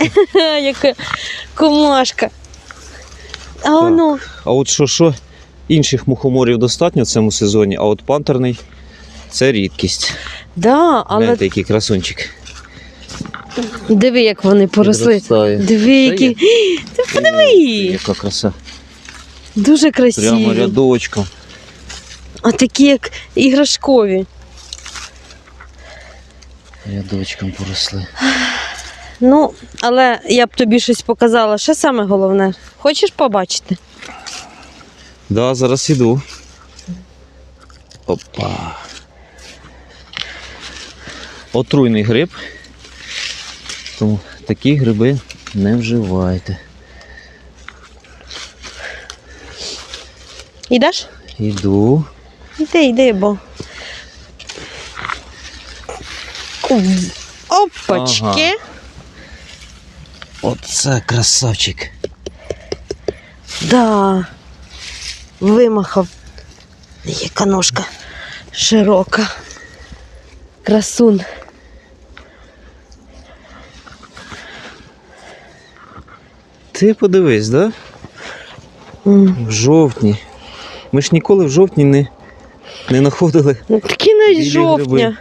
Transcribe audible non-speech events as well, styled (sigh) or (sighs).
(laughs) Яка комашка. А воно. А от що, що інших мухоморів достатньо в цьому сезоні, а от пантерний це рідкість. Да, але Гляньте, який красунчик. диви, як вони поросли. Підростає. Диви, які. (laughs) Ти подиви. Яка краса. Дуже Прямо красиві. рядочком. А такі, як іграшкові. Рядочком поросли. (sighs) Ну, але я б тобі щось показала. Що саме головне? Хочеш побачити? Да, зараз іду. Опа. Отруйний гриб. Тому такі гриби не вживайте. Ідеш? Іду. Іди, йди, бо. Опачки. Ага. Оце красавчик. Да. Вимахав. Яка ножка широка. Красун. Ти подивись, да? М. В жовтні. Ми ж ніколи в жовтні не, не знаходили Ну, Кінець білі жовтня. гриби.